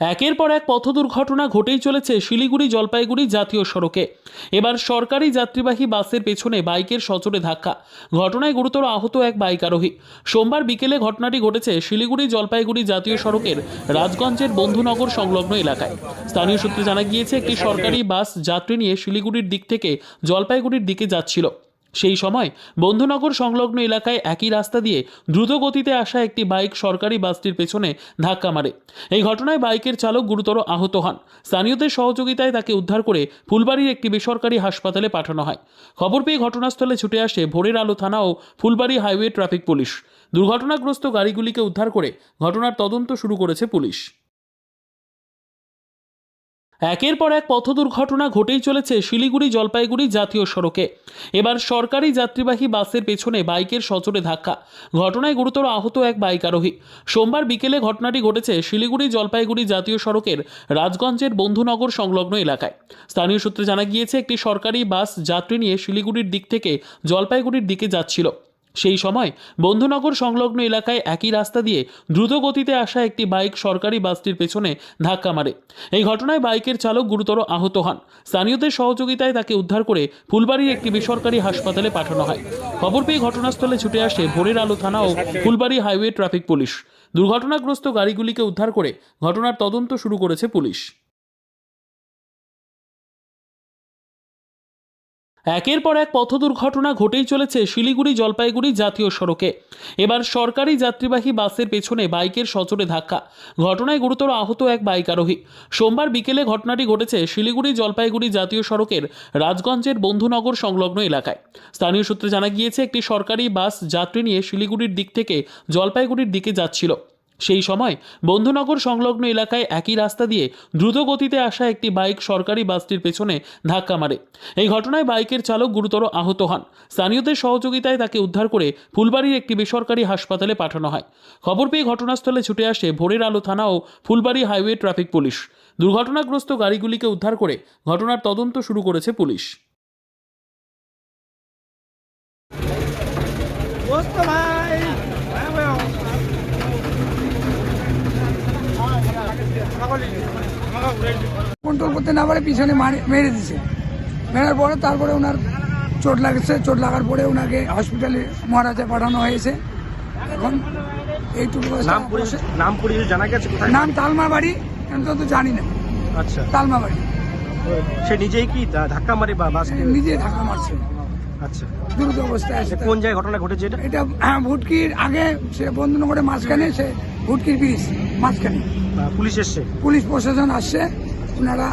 একের পর এক পথ দুর্ঘটনা ঘটেই চলেছে শিলিগুড়ি জলপাইগুড়ি জাতীয় সড়কে। এবার সরকারি যাত্রীবাহী বাসের পেছনে বাইকের সচরে ধাক্কা। ঘটনায় গুরুতর আহত এক বাইক আরোহী। সোমবার বিকেলে ঘটনাটি ঘটেছে শিলিগুড়ি জলপাইগুড়ি জাতীয় সড়কের রাজগঞ্জের বন্ধুনগর সংলগ্ন এলাকায়। স্থানীয় সূত্রে জানা গিয়েছে, একটি সরকারি বাস যাত্রী নিয়ে শিলিগুড়ির দিক থেকে জলপাইগুড়ির দিকে যাচ্ছিল। সেই সময় বন্ধুনগর সংলগ্ন এলাকায় একই রাস্তা দিয়ে দ্রুত গতিতে আসা একটি বাইক সরকারি বাসটির পেছনে ধাক্কা মারে। এই ঘটনায় বাইকের চালক গুরুতর আহত হন। স্থানীয়দের সহযোগিতায় তাকে উদ্ধার করে ফুলবাড়ির একটি বেসরকারি হাসপাতালে পাঠানো হয়। খবর পেয়ে ঘটনাস্থলে ছুটে আসে ভোরের আলো থানা ও ফুলবাড়ি হাইওয়ে ট্রাফিক পুলিশ। দুর্ঘটনাগ্রস্ত গাড়িগুলিকে উদ্ধার করে ঘটনার তদন্ত শুরু করেছে পুলিশ। একের পর এক পথ দুর্ঘটনা ঘটেই চলেছে শিলিগুড়ি জলপাইগুড়ি জাতীয় সড়কে। এবার সরকারি যাত্রীবাহী বাসের পেছনে বাইকের সচরে ধাক্কা। ঘটনায় গুরুতর আহত এক বাইক আরোহী। সোমবার বিকেলে ঘটনাটি ঘটেছে শিলিগুড়ি জলপাইগুড়ি জাতীয় সড়কের রাজগঞ্জের বন্ধুনগর সংলগ্ন এলাকায়। স্থানীয় সূত্রে জানা গিয়েছে, একটি সরকারি বাস যাত্রী নিয়ে শিলিগুড়ির দিক থেকে জলপাইগুড়ির দিকে যাচ্ছিল। সেই সময় বন্ধুনগর সংলগ্ন এলাকায় একই রাস্তা দিয়ে দ্রুত গতিতে আসা একটি বাইক সরকারি বাসটির পেছনে ধাক্কা মারে। এই ঘটনায় বাইকের চালক গুরুতর আহত হন। স্থানীয়দের সহযোগিতায় তাকে উদ্ধার করে ফুলবাড়ির একটি বেসরকারি হাসপাতালে পাঠানো হয়। খবর পেয়ে ঘটনাস্থলে ছুটে আসে ভোরের আলো থানা ও ফুলবাড়ি হাইওয়ে ট্রাফিক পুলিশ। দুর্ঘটনাগ্রস্ত গাড়িগুলিকে উদ্ধার করে ঘটনার তদন্ত শুরু করেছে পুলিশ। একের পর এক পথ দুর্ঘটনা ঘটেই চলেছে শিলিগুড়ি জলপাইগুড়ি জাতীয় সড়কে। এবার সরকারি যাত্রীবাহী বাসের পেছনে বাইকের সচরে ধাক্কা। ঘটনায় গুরুতর আহত এক বাইক আরোহী। সোমবার বিকেলে ঘটনাটি ঘটেছে শিলিগুড়ি জলপাইগুড়ি জাতীয় সড়কের রাজগঞ্জের বন্ধুনগর সংলগ্ন এলাকায়। স্থানীয় সূত্রে জানা গিয়েছে, একটি সরকারি বাস যাত্রী নিয়ে শিলিগুড়ির দিক থেকে জলপাইগুড়ির দিকে যাচ্ছিল। সেই সময় বন্ধুনগর সংলগ্ন এলাকায় একই রাস্তা দিয়ে দ্রুত গতিতে আসা একটি বাইক সরকারি বাসটির পেছনে ধাক্কা মারে। এই ঘটনায় বাইকের চালক গুরুতর আহত হন। স্থানীয়দের সহযোগিতায় তাকে উদ্ধার করে ফুলবাড়ির একটি বেসরকারি হাসপাতালে পাঠানো হয়। খবর পেয়ে ঘটনাস্থলে ছুটে আসে ভোরের আলো থানা ও ফুলবাড়ি হাইওয়ে ট্রাফিক পুলিশ। দুর্ঘটনাগ্রস্ত গাড়িগুলিকে উদ্ধার করে ঘটনার তদন্ত শুরু করেছে পুলিশ। ভাই! কন্ট্রোল করতে না পারে পিছনে মারে- মেরে দিছে। মেরার পরে তারপরে ওনার চোট লাগছে চোট লাগার পরে ওনাকে হসপিটালে মহারাজা পাঠানো হয়েছে। এখন এইটুকু নাম পরিচয় জানা গেছে নাম তালমা বাড়ি আমি তো জানি না। আচ্ছা। তালমা বাড়ি। সে নিজেই কি ধাক্কা মারে বা বাস নিজে ধাক্কা মারছে। আচ্ছা। দ্রুত অবস্থায় আছে কোন জায়গায় ঘটনা ঘটেছে এটা? এটা হ্যাঁ ভুটকির আগে সে বন্ধুনগরের মাঝখানে সে ভুটকির ব্রিজ মাঝখানে। পুলিশ এসছে? পুলিশ প্রশাসন আসছে ওনারা